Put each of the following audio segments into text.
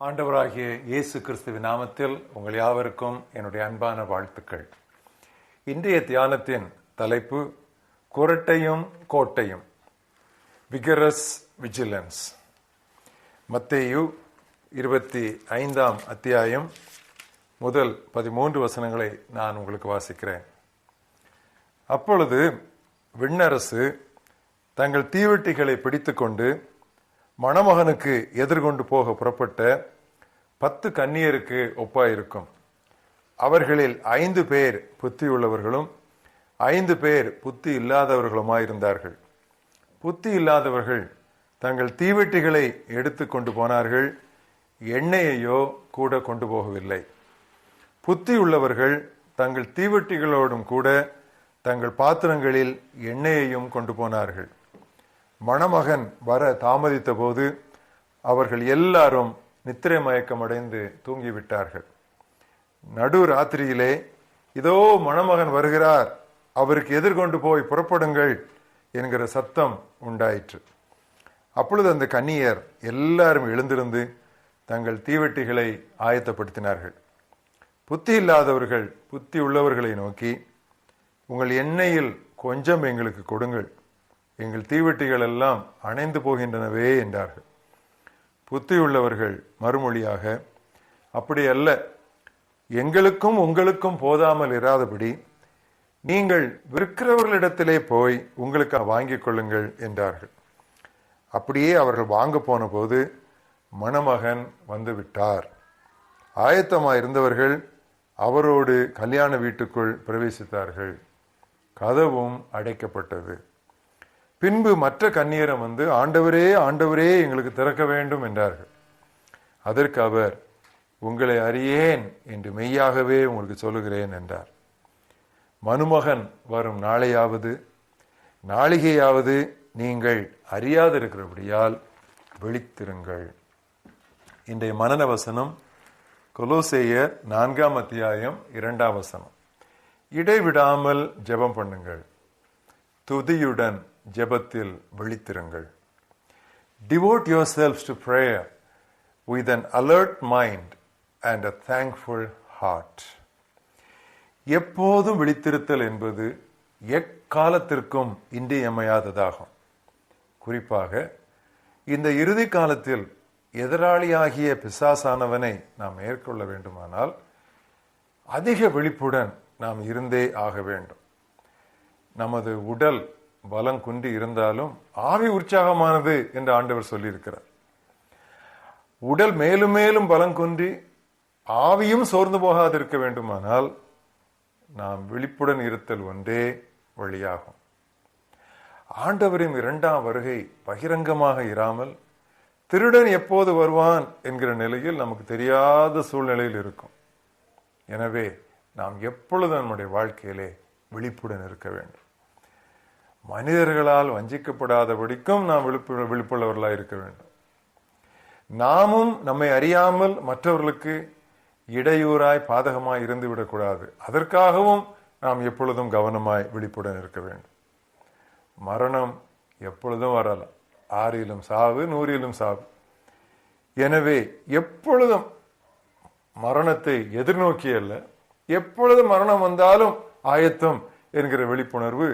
ஆண்டவராகிய இயேசு கிறிஸ்துவின் நாமத்தில் உங்கள் யாவருக்கும் என்னுடைய அன்பான வாழ்த்துக்கள். இன்றைய தியானத்தின் தலைப்பு குரட்டையும் கோட்டையும். விகரஸ் விஜிலன்ஸ் மத்தேயு இருபத்தி ஐந்தாம் அத்தியாயம் முதல் பதிமூன்று வசனங்களை நான் உங்களுக்கு வாசிக்கிறேன். அப்பொழுது விண்ணரசு தங்கள் தீவெட்டிகளை பிடித்துக்கொண்டு மணமகனுக்கு எதிர்கொண்டு போக புறப்பட்ட பத்து கன்னியருக்கு ஒப்பாயிருக்கும். அவர்களில் ஐந்து பேர் புத்தியுள்ளவர்களும் ஐந்து பேர் புத்தி இல்லாதவர்களுமாயிருந்தார்கள். புத்தி இல்லாதவர்கள் தங்கள் தீவெட்டிகளை எடுத்து கொண்டு போனார்கள் எண்ணெயையோ கூட கொண்டு போகவில்லை. புத்தி உள்ளவர்கள் தங்கள் தீவெட்டிகளோடும் கூட தங்கள் பாத்திரங்களில் எண்ணெயையும் கொண்டு போனார்கள். மணமகன் வர தாமதித்த போது அவர்கள் எல்லாரும் நித்திரை மயக்கம் அடைந்து தூங்கிவிட்டார்கள். நடு ராத்திரியிலே இதோ மணமகன் வருகிறார். அவருக்கு எதிர்கொண்டு போய் புறப்படுங்கள் என்கிற சத்தம் உண்டாயிற்று. அப்பொழுது அந்த கன்னியர் எல்லாரும் எழுந்திருந்து தங்கள் தீவெட்டிகளை ஆயத்தப்படுத்தினார்கள். புத்தி இல்லாதவர்கள் புத்தி உள்ளவர்களை நோக்கி உங்கள் எண்ணெயில் கொஞ்சம் எங்களுக்கு கொடுங்கள். எங்கள் தீவெட்டிகள் எல்லாம் அணைந்து போகின்றனவே என்றார்கள். புத்தியுள்ளவர்கள் மறுமொழியாக அப்படி அல்ல. எங்களுக்கும் உங்களுக்கும் போதாமல் இராதபடி நீங்கள் விற்கிறவர்களிடத்திலே போய் உங்களுக்கு வாங்கிக் கொள்ளுங்கள் என்றார்கள். அப்படியே அவர்கள் வாங்க போன போது மணமகன் வந்து விட்டார் ஆயத்தமாயிருந்தவர்கள் அவரோடு கல்யாண வீட்டுக்குள் பிரவேசித்தார்கள். கதவும் அடைக்கப்பட்டது. பின்பு மற்ற கண்ணீரம் வந்து ஆண்டவரே ஆண்டவரே எங்களுக்கு திறக்க வேண்டும் என்றார்கள். அதற்கு அவர் உங்களை அறியேன் என்று மெய்யாகவே உங்களுக்கு சொல்லுகிறேன் என்றார். மனுமகன் வரும் நாளையாவது நாளிகையாவது நீங்கள் அறியாதிருக்கிறபடியால் விழித்திருங்கள். இன்றைய மனன வசனம் கொலோசேயர் நான்காம் அத்தியாயம் இரண்டாம் வசனம். இடைவிடாமல் ஜெபம் பண்ணுங்கள். துதியுடன் ஜெபத்தில் விழித்திருங்கள் devote your selves to prayer with an alert mind and a thankful heart எப்போதும் விழித்திருத்தல் என்பது எக்காலத்திற்கும் இன்றியமையாததாகும். குறிப்பாக இந்த இறுதி காலத்தில் எதிராளியாகிய பிசாசானவனை நாம் மேற்கொள்ள வேண்டுமானால் அதிக விழிப்புடன் நாம் இருந்தே ஆக வேண்டும். நமது உடல் பலம் குன்றி இருந்தாலும் ஆவி உற்சாகமானது என்று ஆண்டவர் சொல்லியிருக்கிறார். உடல் மேலும் மேலும் பலம் குன்றி ஆவியும் சோர்ந்து போகாதிருக்க வேண்டுமானால் நாம் விழிப்புடன் இருத்தல் ஒன்றே வழியாகும். ஆண்டவரின் இரண்டாம் வருகை பகிரங்கமாக இராமல் திருடன் எப்போது வருவான் என்கிற நிலையில் நமக்கு தெரியாத சூழ்நிலையில் இருக்கும். எனவே நாம் எப்பொழுது நம்முடைய வாழ்க்கையிலே விழிப்புடன் இருக்க வேண்டும். மனிதர்களால் வஞ்சிக்கப்படாதபடிக்கும் நாம் விழிப்பு விழிப்புள்ளவர்களாக இருக்க வேண்டும். நாமும் நம்மை அறியாமல் மற்றவர்களுக்கு இடையூறாய் பாதகமாய் இருந்து விடக்கூடாது அதற்காகவும் நாம் எப்பொழுதும் கவனமாய் விழிப்புடன் இருக்க வேண்டும். மரணம் எப்பொழுதும் வரலாம். ஆறிலும் சாவு நூறிலும் சாவு. எனவே எப்பொழுதும் மரணத்தை எதிர்நோக்கி அல்ல எப்பொழுது மரணம் வந்தாலும் ஆயத்தம் என்கிற விழிப்புணர்வு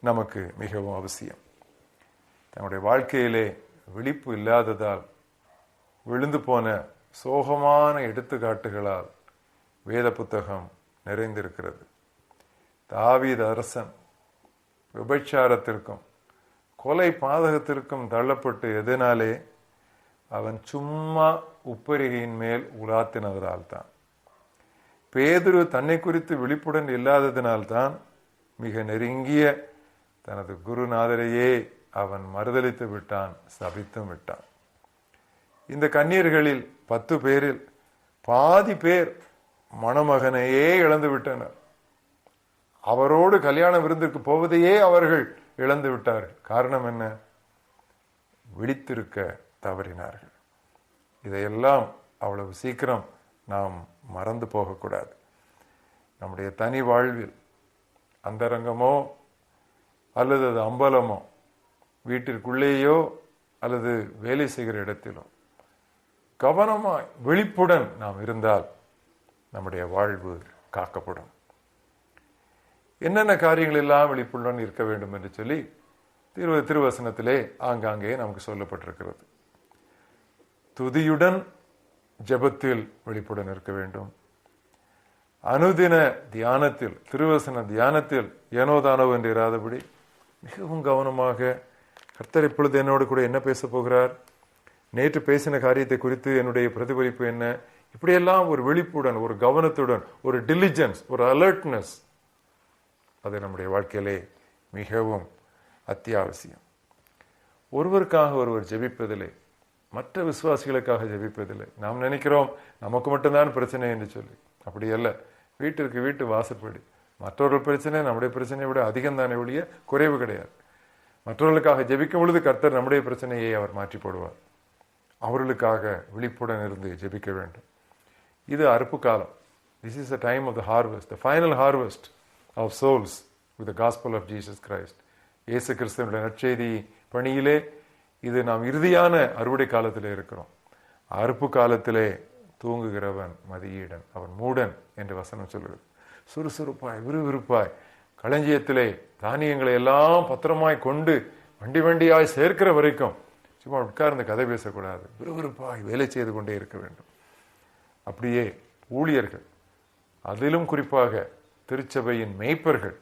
நமக்கு மிகவும் அவசியம். தன்னுடைய வாழ்க்கையிலே விழிப்பு இல்லாததால் விழுந்து போன சோகமான எடுத்துக்காட்டுகளால் வேத புத்தகம் நிறைந்திருக்கிறது. தாவீத அரசன் விபச்சாரத்திற்கும் கொலை பாதகத்திற்கும் தள்ளப்பட்டு எதனாலே அவன் சும்மா உப்பரிகையின் மேல் உலாத்தினதனால் தான் பேதுரு தன்னை குறித்து விழிப்புடன் இல்லாததினால்தான் மிக நெருங்கிய தனது குருநாதரையே அவன் மறுதளித்து விட்டான் சபித்தும் விட்டான். இந்த கண்ணீர்களில் பத்து பேரில் பாதி பேர் மணமகனையே இழந்து விட்டனர். அவரோடு கல்யாண விருந்திற்கு போவதையே அவர்கள் இழந்து விட்டார்கள். காரணம் என்ன? விழித்திருக்க தவறினார்கள். இதையெல்லாம் அவ்வளவு சீக்கிரம் நாம் மறந்து போகக்கூடாது. நம்முடைய தனி வாழ்வில் அந்தரங்கமோ அல்லது அது அம்பலமோ வீட்டிற்குள்ளேயோ அல்லது வேலை செய்கிற இடத்திலோ. கவனமாய் விழிப்புடன் நாம் இருந்தால் நம்முடைய வாழ்வு காக்கப்படும். என்னென்ன காரியங்கள் எல்லாம் விழிப்புடன் இருக்க வேண்டும் என்று சொல்லி திரு திருவசனத்திலே ஆங்காங்கே நமக்கு சொல்லப்பட்டிருக்கிறது. துதியுடன் ஜெபத்தில் விழிப்புடன் இருக்க வேண்டும். அனுதின தியானத்தில் திருவசன தியானத்தில் ஏனோதானோ என்று இராதபடி மிகவும் கவனமாக கர்த்தர் இப்பொழுது என்னோடு கூட என்ன பேச போகிறார்? நேற்று பேசின காரியத்தை குறித்து என்னுடைய பிரதிபலிப்பு என்ன? இப்படியெல்லாம் ஒரு விழிப்புடன் ஒரு கவனத்துடன் ஒரு டெலிஜென்ஸ் ஒரு அலர்ட்னஸ் அது நம்முடைய வாழ்க்கையிலே மிகவும் அத்தியாவசியம். ஒருவருக்காக ஒருவர் ஜெபிப்பதில்லை மற்ற விசுவாசிகளுக்காக ஜெபிப்பதில்லை நாம் நினைக்கிறோம் நமக்கு மட்டும்தான் பிரச்சனை என்று சொல்லி. அப்படி அல்ல வீட்டிற்கு வீட்டு வாசற்படி. மற்றவர்கள் பிரச்சனை நம்முடைய பிரச்சனையை விட அதிகம் தானே ஒழிய குறைவு கிடையாது. மற்றவர்களுக்காக ஜெபிக்கும் பொழுது கர்த்தர் நம்முடைய பிரச்சனையை அவர் மாற்றி போடுவார் அவர்களுக்காக விழிப்புடன் இருந்து ஜெபிக்க வேண்டும். இது அறுப்பு காலம். This is the time of the harvest the final harvest of souls with the gospel of Jesus Christ இயேசு கிறிஸ்தனுடைய நற்செய்தி பணியிலே இது நாம் இறுதியான அறுவடை காலத்திலே இருக்கிறோம். அறுப்பு காலத்திலே தூங்குகிறவன் மதியீடன் அவன் மூடன் என்று வசனம் சொல்கிறது சுறுசுறுப்பாய் விறுவிறுப்பாய். களஞ்சியத்திலே தானியங்களை எல்லாம் பத்திரமாய் கொண்டு வண்டி வண்டியாய் சேர்க்கிற வரைக்கும் சும்மா உட்கார்ந்து கதை பேசக்கூடாது. விறுவிறுப்பாய் வேலை செய்து கொண்டே இருக்க வேண்டும். அப்படியே ஊழியர்கள் அதிலும் குறிப்பாக திருச்சபையின் மெய்ப்பர்கள்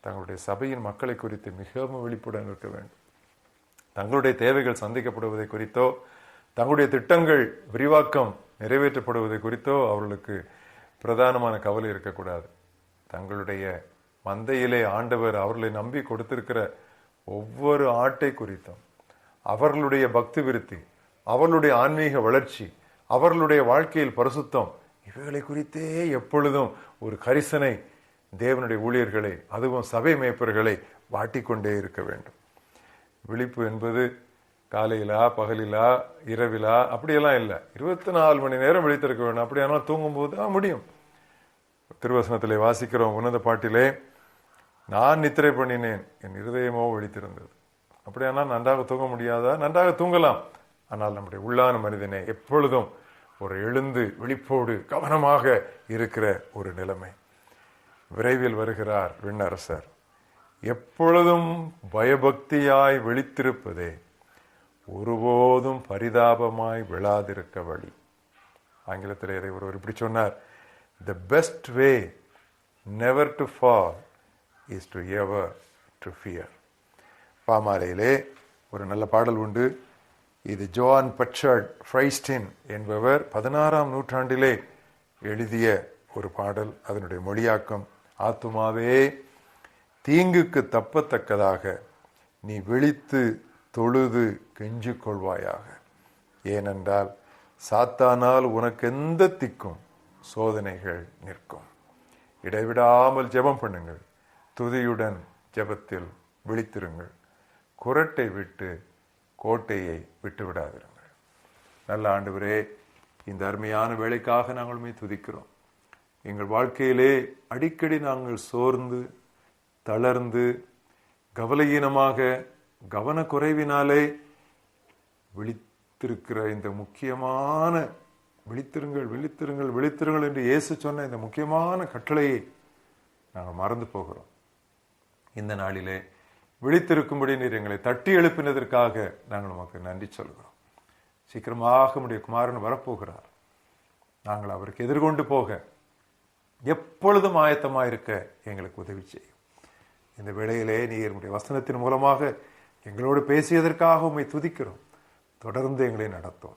தங்களுடைய சபையின் மக்களை குறித்து மிகவும் விழிப்புடன் இருக்க வேண்டும். தங்களுடைய தேவைகள் சந்திக்கப்படுவதை குறித்தோ தங்களுடைய திட்டங்கள் விரிவாக்கம் நிறைவேற்றப்படுவதை குறித்தோ அவர்களுக்கு பிரதானமான கவலை இருக்கக்கூடாது. தங்களுடைய மந்தையிலே ஆண்டவர் அவர்களை நம்பி கொடுத்திருக்கிற ஒவ்வொரு ஆட்டை குறித்தும் அவர்களுடைய பக்தி விருத்தி அவர்களுடைய ஆன்மீக வளர்ச்சி அவர்களுடைய வாழ்க்கையில் பரிசுத்தம் இவைகளை குறித்தே எப்பொழுதும் ஒரு கரிசனை தேவனுடைய ஊழியர்களை அதுவும் சபை மேய்ப்பர்களை வாட்டிக்கொண்டே இருக்க வேண்டும். விழிப்பு என்பது காலையிலா பகலிலா இரவிலா அப்படியெல்லாம் இல்லை. இருபத்தி நாலு மணி நேரம் விழித்திருக்க வேண்டும். அப்படியானால் தூங்கும்போது தான் முடியும். திருவசனத்திலே வாசிக்கிறோம் உன்னத பாட்டிலே நான் நித்திரை பண்ணினேன் என் இருதயமோ விழித்திருந்தது அப்படியானால் நன்றாக தூங்க முடியாதா? நன்றாக தூங்கலாம். ஆனால் நம்முடைய உள்ளான மனிதனை எப்பொழுதும் ஒரு எழுந்து விழிப்போடு கவனமாக இருக்கிற ஒரு நிலைமை. விரைவில் வருகிறார் விண்ணரசர். எப்பொழுதும் பயபக்தியாய் விழித்திருப்பதே ஒருபோதும் பரிதாபமாய் விழாதிருக்க வழி ஆங்கிலத்தில் இதை ஒருவர் இப்படி சொன்னார். The best way never to fall is to ever to fear பாமாலையிலே ஒரு நல்ல பாடல் உண்டு. இது ஜோவான் பட்சர்ட் ஃப்ரைஸ்டின் என்பவர் பதினாறாம் நூற்றாண்டிலே எழுதிய ஒரு பாடல். அதனுடைய மொழியாக்கம் ஆத்துமாவே தீங்குக்கு தப்பத்தக்கதாக நீ விழித்து தொழுது கெஞ்சு கொள்வாயாக. ஏனென்றால் சாத்தானால் உனக்கு எந்த திக்கும்? சோதனைகள் நிற்கும். இடைவிடாமல் ஜெபம் பண்ணுங்கள். துதியுடன் ஜெபத்தில் விழித்திருங்கள். குரட்டை விட்டு கோட்டையை விட்டு விடாதிருங்கள். நல்ல ஆண்டவரே இந்த அருமையான வேலைக்காக நாங்கள் துதிக்கிறோம். எங்கள் வாழ்க்கையிலே அடிக்கடி நாங்கள் சோர்ந்து தளர்ந்து கவலையீனமாக கவனக்குறைவினாலே விழித்திருக்கிற இந்த முக்கியமான விழித்திருங்கள் விழித்திருங்கள் விழித்திருங்கள் என்று இயேசு சொன்ன இந்த முக்கியமான கட்டளையை நாங்கள் மறந்து போகிறோம். இந்த நாளிலே விழித்திருக்கும்படி நீர் எங்களை தட்டி எழுப்பினதற்காக நாங்கள் உமக்கு நன்றி சொல்கிறோம். சீக்கிரமாக உடைய குமாரன் வரப்போகிறார். நாங்கள் அவருக்கு எதிர்கொண்டு போக எப்பொழுதும் ஆயத்தமாயிருக்க எங்களுக்கு உதவி செய்யும். இந்த வேளையிலே நீர் உடைய வசனத்தின் மூலமாக எங்களோடு பேசியதற்காக உண்மை துதிக்கிறோம். தொடர்ந்து எங்களை நடத்தும்